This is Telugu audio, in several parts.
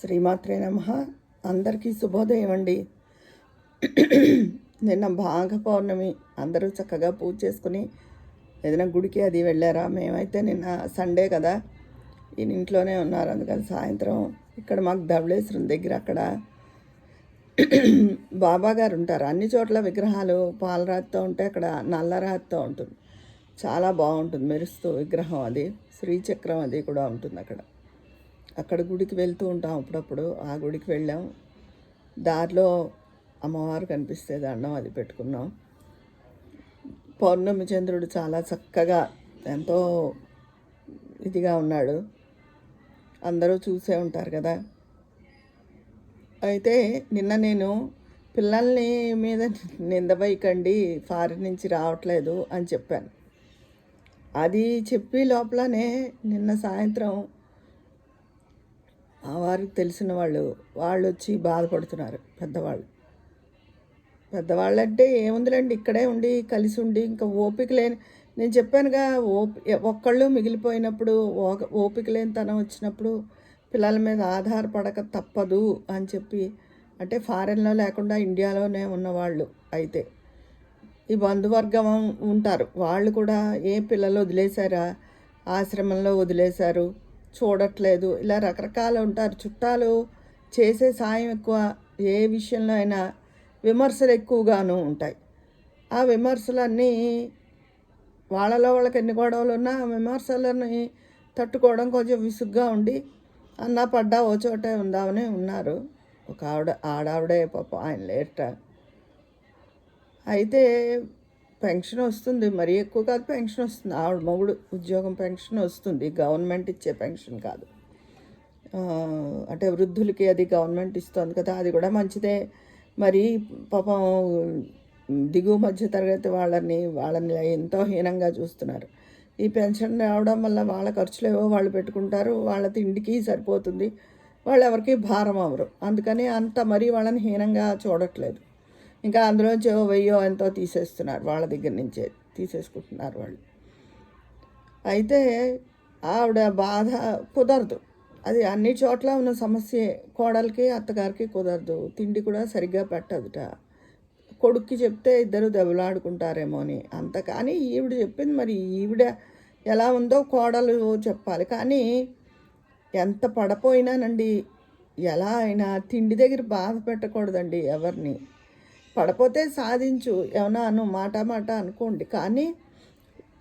శ్రీమాత్రే నమ. అందరికీ శుభోదయం అండి. నిన్న భాగ పౌర్ణమి. అందరూ చక్కగా పూజ చేసుకుని ఏదైనా గుడికి అది వెళ్ళారా? మేమైతే నిన్న సండే కదా. ఈయన ఇంట్లోనే ఉన్నారు. అందుకని సాయంత్రం ఇక్కడ మాకు ధవళేశ్వరం దగ్గర అక్కడ బాబా గారు ఉంటారు. అన్ని చోట్ల విగ్రహాలు పాలరాతితో ఉంటే అక్కడ నల్లరాతితో ఉంటుంది. చాలా బాగుంటుంది. మెరుస్తూ విగ్రహం అది. శ్రీచక్రం అది కూడా ఉంటుంది అక్కడ. అక్కడ గుడికి వెళ్తూ ఉంటాం అప్పుడప్పుడు. ఆ గుడికి వెళ్ళాం. దారిలో అమ్మవారు కనిపిస్తే దండం అది పెట్టుకున్నాం. పౌర్ణమి చంద్రుడు చాలా చక్కగా ఎంతో ఇదిగా ఉన్నాడు. అందరూ చూసే ఉంటారు కదా. అయితే నిన్న నేను పిల్లల్ని మీద నిందబైకండి ఫారిన్ నుంచి రావట్లేదు అని చెప్పాను. అది చెప్పి లోపలనే నిన్న సాయంత్రం వారికి తెలిసిన వాళ్ళు వాళ్ళు వచ్చి బాధపడుతున్నారు పెద్దవాళ్ళు. పెద్దవాళ్ళంటే ఏముందిలేండి ఇక్కడే ఉండి కలిసి ఉండి ఇంకా ఓపిక లేని నేను చెప్పానుగా ఓపి ఒక్కళ్ళు మిగిలిపోయినప్పుడు ఓపిక లేని తనం వచ్చినప్పుడు పిల్లల మీద ఆధారపడక తప్పదు అని చెప్పి అంటే ఫారెన్లో లేకుండా ఇండియాలోనే ఉన్నవాళ్ళు అయితే ఈ బంధువర్గం ఉంటారు. వాళ్ళు కూడా ఏ పిల్లలు వదిలేశారా ఆశ్రమంలో వదిలేశారు చూడట్లేదు. ఇలా రకరకాలు ఉంటారు. చుట్టాలు చేసే సాయం ఎక్కువ ఏ విషయంలో అయినా విమర్శలు ఎక్కువగాను ఉంటాయి. ఆ విమర్శలన్నీ వాళ్ళలో వాళ్ళకి ఎన్ని గొడవలు ఉన్నా ఆ విమర్శలని తట్టుకోవడం కొంచెం విసుగ్గా ఉండి అన్నా పడ్డా ఓ చోటే ఉందామని ఉన్నారు. ఒక ఆవిడ ఆడావిడే పాప ఆయన లేట అయితే పెన్షన్ వస్తుంది. మరీ ఎక్కువ కాదు పెన్షన్ వస్తుంది. ఆవిడ మొగుడు ఉద్యోగం పెన్షన్ వస్తుంది. గవర్నమెంట్ ఇచ్చే పెన్షన్ కాదు. అంటే వృద్ధులకి అది గవర్నమెంట్ ఇస్తుంది కదా అది కూడా మంచిదే. మరి పాపం దిగువ మధ్య తరగతి వాళ్ళని వాళ్ళని ఎంతో హీనంగా చూస్తున్నారు. ఈ పెన్షన్ రావడం వల్ల వాళ్ళ ఖర్చులు ఏవో వాళ్ళు పెట్టుకుంటారు. వాళ్ళ తిండికి సరిపోతుంది. వాళ్ళు ఎవరికి భారం అవరు అందుకని అంత మరీ వాళ్ళని హీనంగా చూడట్లేదు. ఇంకా అందులోంచి ఏవో వెయ్యో ఎంతో తీసేస్తున్నారు. వాళ్ళ దగ్గర నుంచే తీసేసుకుంటున్నారు వాళ్ళు. అయితే ఆవిడ బాధ కుదరదు. అది అన్ని చోట్ల ఉన్న సమస్య కోడలికి అత్తగారికి కుదరదు. తిండి కూడా సరిగ్గా పెట్టదుట. కొడుక్కి చెప్తే ఇద్దరు దెబ్బలాడుకుంటారేమో అని. అంత కానీ ఈవిడ చెప్పింది మరి ఈవిడ ఎలా ఉందో కోడలు చెప్పాలి. కానీ ఎంత పడపోయినానండి. ఎలా అయినా తిండి దగ్గర బాధ పెట్టకూడదండి ఎవరిని. పడపోతే సాధించు. ఏమన్నా అను మాట మాట అనుకోండి. కానీ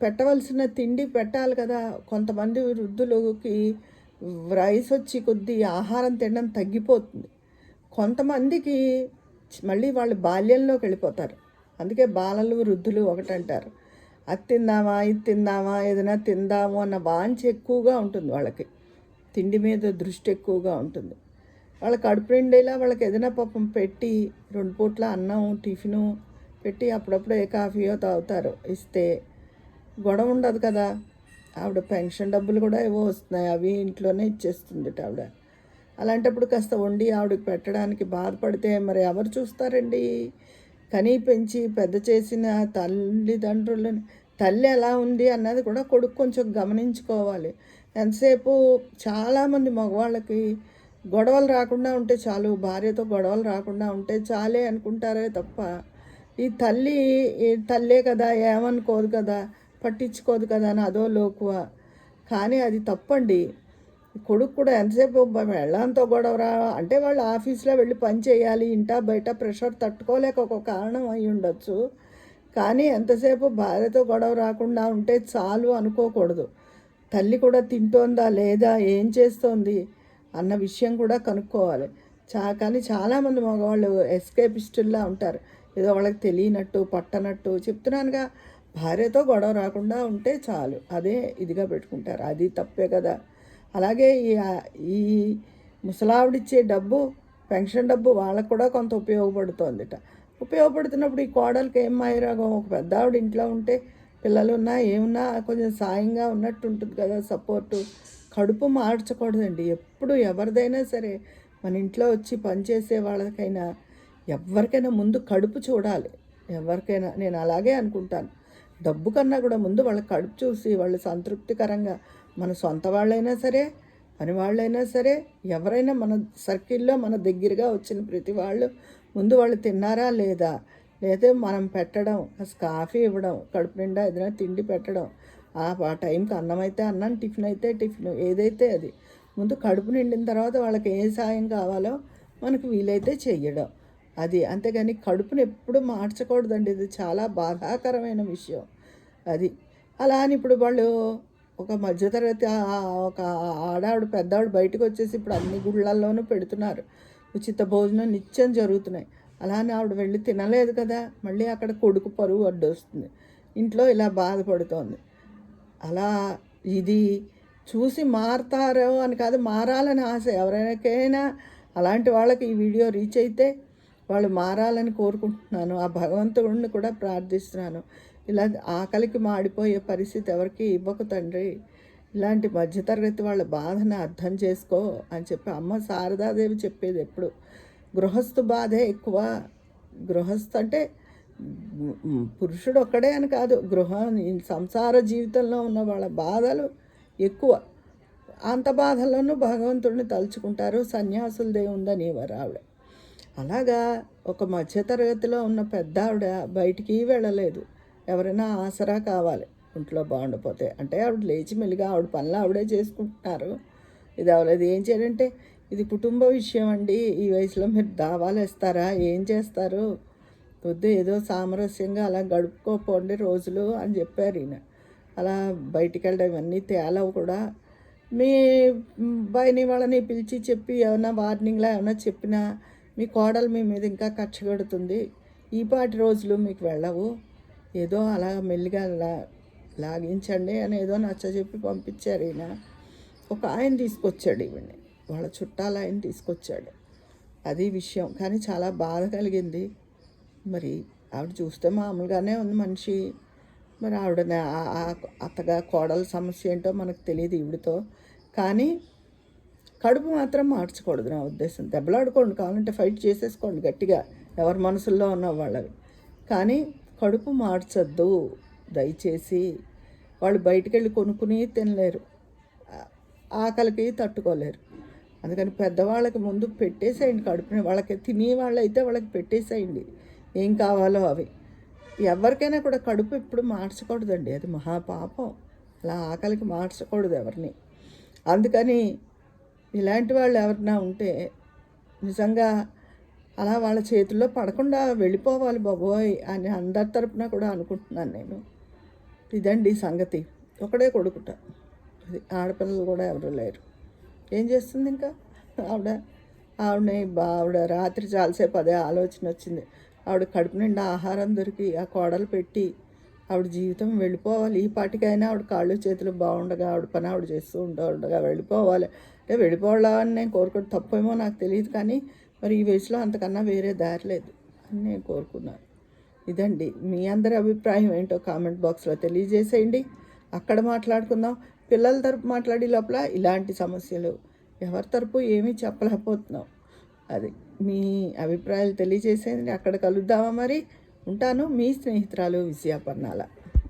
పెట్టవలసిన తిండి పెట్టాలి కదా. కొంతమంది వృద్ధులకి రైస్ వచ్చి కొద్ది ఆహారం తినడం తగ్గిపోతుంది. కొంతమందికి మళ్ళీ వాళ్ళు బాల్యంలోకి వెళ్ళిపోతారు. అందుకే బాలలు వృద్ధులు ఒకటంటారు. అది తిందామా ఇది తిందామా ఏదైనా తిందాము అన్న వాంఛ ఎక్కువగా ఉంటుంది వాళ్ళకి. తిండి మీద దృష్టి ఎక్కువగా ఉంటుంది. వాళ్ళ కడుపు నిండేలా వాళ్ళకి ఏదైనా పాపం పెట్టి రెండు పూట్ల అన్నం టిఫిను పెట్టి అప్పుడప్పుడు ఏ కాఫీయో తాగుతారు. ఇస్తే గొడవ ఉండదు కదా. ఆవిడ పెన్షన్ డబ్బులు కూడా ఏవో వస్తున్నాయి. అవి ఇంట్లోనే ఇచ్చేస్తుంది ఆవిడ. అలాంటప్పుడు కాస్త వండి ఆవిడకి పెట్టడానికి బాధపడితే మరి ఎవరు చూస్తారండి? కనీ పెంచి పెద్ద చేసిన తల్లిదండ్రులని తల్లి ఎలా ఉంది అన్నది కూడా కొడుకు కొంచెం గమనించుకోవాలి. ఎంతసేపు చాలామంది మగవాళ్ళకి గొడవలు రాకుండా ఉంటే చాలు భార్యతో గొడవలు రాకుండా ఉంటే చాలే అనుకుంటారే తప్ప ఈ తల్లి ఈ తల్లే కదా ఏమనుకోదు కదా పట్టించుకోదు కదా అని అదో లోకువ. కానీ అది తప్పండి. కొడుకు కూడా ఎంతసేపు వెళ్ళంతో గొడవ రా అంటే వాళ్ళు ఆఫీస్లో వెళ్ళి పని చేయాలి ఇంటా బయట ప్రెషర్ తట్టుకోలేక ఒక కారణం అయి ఉండొచ్చు. కానీ ఎంతసేపు భార్యతో గొడవ రాకుండా ఉంటే చాలు అనుకోకూడదు. తల్లి కూడా తింటోందా లేదా ఏం చేస్తోంది అన్న విషయం కూడా కనుక్కోవాలి. చా కానీ చాలామంది మగవాళ్ళు ఎస్కేపిస్టుల్లా ఉంటారు. ఏదో వాళ్ళకి తెలియనట్టు పట్టనట్టు చెప్తున్నానుగా. భార్యతో గొడవ రాకుండా ఉంటే చాలు. అదే ఇదిగా పెట్టుకుంటారు. అది తప్పే కదా. అలాగే ఈ ఈ ముసలావిడిచ్చే డబ్బు పెన్షన్ డబ్బు వాళ్ళకు కూడా కొంత ఉపయోగపడుతోందిట. ఉపయోగపడుతున్నప్పుడు ఈ కోడలికి ఏం మాయరాగం ఒక పెద్ద ఆవిడ ఇంట్లో ఉంటే పిల్లలు ఉన్నా ఏమున్నా కొంచెం సాయంగా ఉన్నట్టు ఉంటుంది కదా సపోర్టు కడుపు మార్చకూడదండి. ఎప్పుడు ఎవరిదైనా సరే మన ఇంట్లో వచ్చి పనిచేసే వాళ్ళకైనా ఎవరికైనా ముందు కడుపు చూడాలి. ఎవరికైనా నేను అలాగే అనుకుంటాను. డబ్బు కన్నా కూడా ముందు వాళ్ళ కడుపు చూసి వాళ్ళు సంతృప్తికరంగా మన సొంత వాళ్ళైనా సరే పని వాళ్ళైనా సరే ఎవరైనా మన సర్కిల్లో మన దగ్గరగా వచ్చిన ప్రతి వాళ్ళు ముందు వాళ్ళు తిన్నారా లేదా లేదా మనం పెట్టడం కాస్త కాఫీ ఇవ్వడం కడుపు నిండా ఏదైనా తిండి పెట్టడం ఆ టైంకి అన్నం అయితే అన్నం టిఫిన్ అయితే టిఫిన్ ఏదైతే అది. ముందు కడుపు నిండిన తర్వాత వాళ్ళకి ఏ సాయం కావాలో మనకు వీలైతే చెయ్యడం. అది అంతేగాని కడుపుని ఎప్పుడు మార్చకూడదండి. ఇది చాలా బాధాకరమైన విషయం. అది. అలా అని ఇప్పుడు వాళ్ళు ఒక మధ్యతరగతి ఒక ఆడావిడ పెద్దవాడు బయటకు వచ్చేసి ఇప్పుడు అన్ని గుళ్ళల్లోనూ పెడుతున్నారు. ఉచిత భోజనం నిత్యం జరుగుతున్నాయి. అలా అని ఆవిడ వెళ్ళి తినలేదు కదా మళ్ళీ అక్కడ కొడుకు పరువు అడ్డొస్తుంది. ఇంట్లో ఇలా బాధపడుతోంది. అలా ఇది చూసి మారతారో అని కాదు మారాలని ఆశ. ఎవరికైనా అలాంటి వాళ్ళకి ఈ వీడియో రీచ్ అయితే వాళ్ళు మారాలని కోరుకుంటున్నాను. ఆ భగవంతుడిని కూడా ప్రార్థిస్తున్నాను. ఇలా ఆకలికి మాడిపోయే పరిస్థితి ఎవరికి ఇవ్వకు తండ్రి. ఇలాంటి మధ్యతరగతి వాళ్ళ బాధను అర్థం చేసుకో అని చెప్పి అమ్మ శారదాదేవి చెప్పేది ఎప్పుడు? గృహస్థు బాధే ఎక్కువ. గృహస్థు అంటే పురుషుడు ఒక్కడే అని కాదు. గృహ సంసార జీవితంలో ఉన్న వాళ్ళ బాధలు ఎక్కువ. అంత బాధలను భగవంతుడిని తలుచుకుంటారు. సన్యాసులదే ఉందని ఆవిడ? అలాగా ఒక మధ్యతరగతిలో ఉన్న పెద్ద ఆవిడ బయటికి వెళ్ళలేదు. ఎవరైనా ఆసరా కావాలి. ఇంట్లో బాగుండిపోతే అంటే ఆవిడ లేచి మెలిగా ఆవిడ పనులు ఆవిడే చేసుకుంటున్నారు. ఇది అవలేదు ఏం చేయాలంటే ఇది కుటుంబ విషయం అండి. ఈ వయసులో మీరు దావాలు వేస్తారా? ఏం చేస్తారు? వద్దు ఏదో సామరస్యంగా అలా గడుపుకోపోండి రోజులు అని చెప్పారు ఈయన. అలా బయటికి వెళ్ళడం ఇవన్నీ తేలవు కూడా. మీ బయని వాళ్ళని పిలిచి చెప్పి ఏమైనా వార్నింగ్లా ఏమైనా చెప్పినా మీ కోడలు మీ మీద ఇంకా కచ్చగడుతుంది ఈ పాటి రోజులు మీకు వెళ్ళవు. ఏదో అలా మెల్లిగా లా లాగించండి అని ఏదో నచ్చ చెప్పి పంపించారు ఈయన. ఒక ఆయన తీసుకొచ్చాడు ఈవిడ్ని. వాళ్ళ చుట్టాల ఆయన తీసుకొచ్చాడు. అది విషయం. కానీ చాలా బాధ కలిగింది. మరి ఆవిడ చూస్తే మామూలుగానే ఉంది మనిషి. మరి ఆవిడ అత్తగా కోడల సమస్య ఏంటో మనకు తెలియదు ఈవిడతో. కానీ కడుపు మాత్రం మార్చకూడదు నా ఉద్దేశం. దెబ్బలాడుకోండి. కావాలంటే ఫైట్ చేసేసుకోండి గట్టిగా. ఎవరి మనసుల్లో ఉన్న వాళ్ళవి. కానీ కడుపు మార్చద్దు. దయచేసి వాళ్ళు బయటికి వెళ్ళి కొనుక్కుని తినలేరు. ఆకలికి తట్టుకోలేరు. అందుకని పెద్దవాళ్ళకి ముందు పెట్టేసేయండి కడుపుని. వాళ్ళకి తినే వాళ్ళు అయితే వాళ్ళకి పెట్టేసేయండి. ఏం కావాలో అవి. ఎవరికైనా కూడా కడుపు ఎప్పుడు మార్చకూడదండి. అది మహాపాపం. అలా ఆకలికి మార్చకూడదు ఎవరిని. అందుకని ఇలాంటి వాళ్ళు ఎవరైనా ఉంటే నిజంగా అలా వాళ్ళ చేతుల్లో పడకుండా వెళ్ళిపోవాలి బాబోయ్ అని అందరి తరపున కూడా అనుకుంటున్నాను నేను. ఇదండి సంగతి. ఒకడే కొడుకుట. ఆడపిల్లలు కూడా ఎవరు లేరు. ఏం చేస్తుంది ఇంకా? ఆవిడ ఆవిడ బా- ఆవిడ రాత్రి చాలాసేపు అదే ఆలోచన వచ్చింది. ఆవిడ కడుపు నిండా ఆహారం దొరికి ఆ కోడలు పెట్టి ఆవిడ జీవితం వెళ్ళిపోవాలి. ఈ పాటికైనా ఆవిడ కాళ్ళు చేతులు బాగుండగా ఆవిడ పని ఆవిడ చేస్తూ ఉండగా వెళ్ళిపోవాలి. అంటే వెళ్ళిపోవాలని నేను కోరుకోవడం తప్పేమో నాకు తెలియదు కానీ మరి ఈ వయసులో అంతకన్నా వేరే దారి లేదు అని నేను కోరుకున్నాను. ఇదండి. మీ అందరి అభిప్రాయం ఏంటో కామెంట్ బాక్స్లో తెలియజేసేయండి. అక్కడ మాట్లాడుకుందాం. పిల్లల తరపు మాట్లాడే లోపల ఇలాంటి సమస్యలు ఎవరి తరపు ఏమీ చెప్పలేకపోతున్నాం అది మీ అభిప్రాయాలు తెలియజేసేది అక్కడ కలుద్దామా మరి? ఉంటాను మీ స్నేహితురాలు విజయాపర్ణాల.